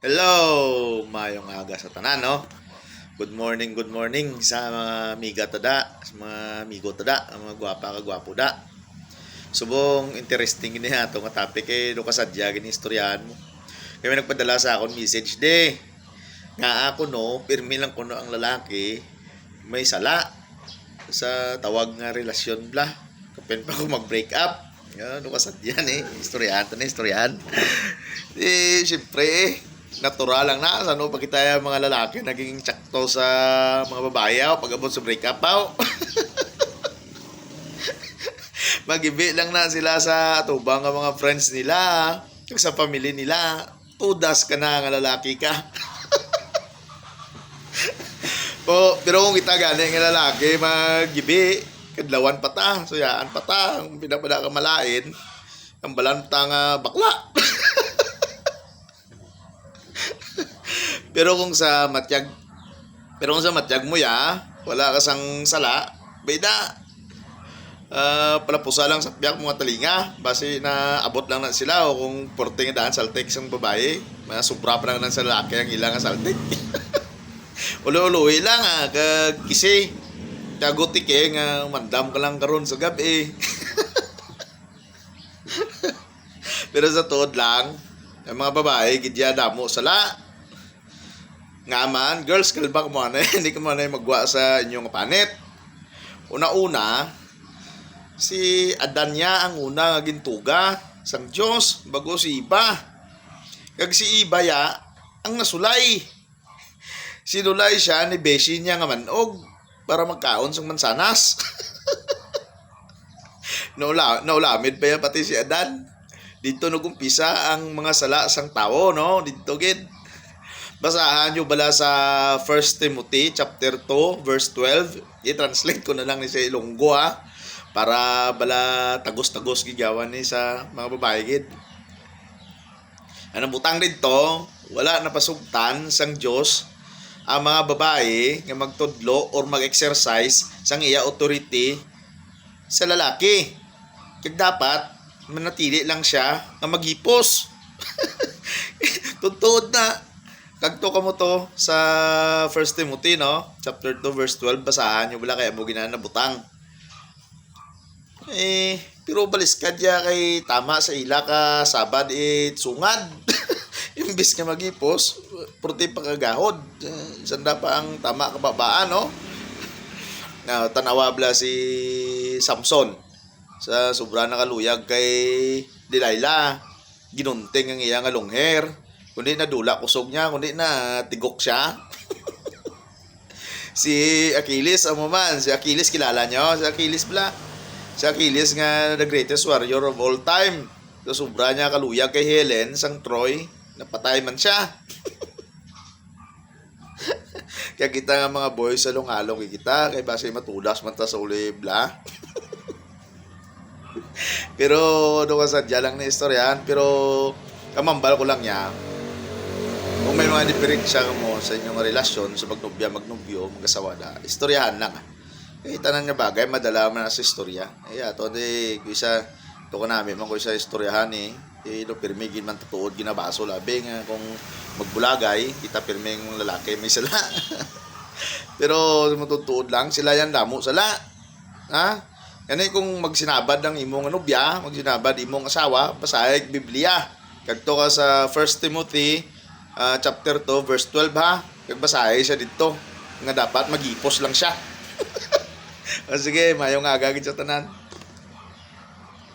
Hello! Mayong aga sa tanan, no? Good morning, good morning sa mga miga tada, sa mga amigo tada, ang mga gwapa ka gwapo da. Subong interesting niya ito nga topic eh, do kasadya, gini istoryahan mo. Kaya nagpadala sa akon message de. Nga ako no, pirmi lang kuno ang lalaki, may sala sa tawag nga relasyon bla. Kapen pa ko mag-break up. Yan, do kasadyan eh. Istoryahan to na istoryahan. eh, syempre eh, natural lang na sa ano pa kita yung mga lalaki naging tsakto sa mga babae aw pag abot sa breakup aw magibi lang na sila sa atubang nga mga friends nila sa family nila. Tudas ka na nga lalaki ka. Po pero kung kita gani nga lalaki magibi kadlawan pa ta suyaan pa ta ang pinapada ka malain ang balanta nga bakla Pero kung sa matyag pero kung sa matyag mo ya, wala ka sang sala, bayda. Uh, palapusa lang sa piyak mga talinga. Base na abot lang na sila o kung porting daan saltik sang babae. Mga sobra pa lang ng sa lalaki ang ilang saltik. Ulo-uloy lang ah kag kisi. Kagutik eh nga mandam ka lang karon sa gabi. Pero sa tuod lang ang mga babae gidya damo sala nga man, girls, kalba mo na hindi ka na magwa sa inyong panit. Una-una, si Adan niya ang una nga gintuga sang Dios bago si Iba. Kag si Iba ya ang nasulay. Sinulay siya ni Beshi niya nga manog para magkaon sang mansanas. naula, naulamid pa yan pati si Adan. Dito nagumpisa ang mga sala sang tao, no? Dito gid. Basahan nyo bala sa 1 Timothy chapter 2 verse 12. I-translate ko na lang ni sa Ilonggo ha. Para bala tagos-tagos gigawan ni sa mga babae gid. Ang butang dito, wala na pasugtan sang Dios ang mga babae nga magtudlo or mag-exercise sang iya authority sa lalaki. Kag dapat manatili lang siya nga maghipos. Tutuod na Kagto ka mo to sa 1 Timothy, no? Chapter 2, verse 12. Basahan nyo bala kaya mo ginana butang. Eh, pero balis ka dya kay tama sa ila ka sabad eh sungad. Imbis nga magipos, purti pa kagahod. Eh, Sanda pa ang tama kababaan, no? Na tanawa bala si Samson sa sobra na kaluyag kay Delilah. Ginunting ang iya nga long hair kundi na dula kusog niya, kundi na tigok siya. si Achilles, amo man, si Achilles kilala niyo, si Achilles bla. Si Achilles nga the greatest warrior of all time. So sobra niya kaluyag kay Helen sang Troy, napatay man siya. Kaya kita nga mga boys sa lungalong kita, kay base matudas man ta sa uli bla. pero doon ka sadya lang na istoryahan, pero kamambal ko lang niya, kung may mga diferensya mo sa inyong relasyon sa magnobya, magnobyo, mag-asawa na, istoryahan lang. Eh, tanan nga bagay, madala man na sa istorya. Eh, ato, di, isa, ito ko namin, man ko sa istoryahan eh. Eh, no, pirmi, gin man tatuod, ginabaso, labi nga, kung magbulagay, kita pirmi yung lalaki, may sala. Pero, matutuod lang, sila yan damo, sala. Ha? Yan eh, kung magsinabad ng imong nobya, magsinabad imong asawa, pasahig Biblia. Kagto ka sa 1 Timothy uh, chapter 2 verse 12 ha. Kagbasahe siya dito nga dapat magipos lang siya. o sige, mayong aga gid sa tanan.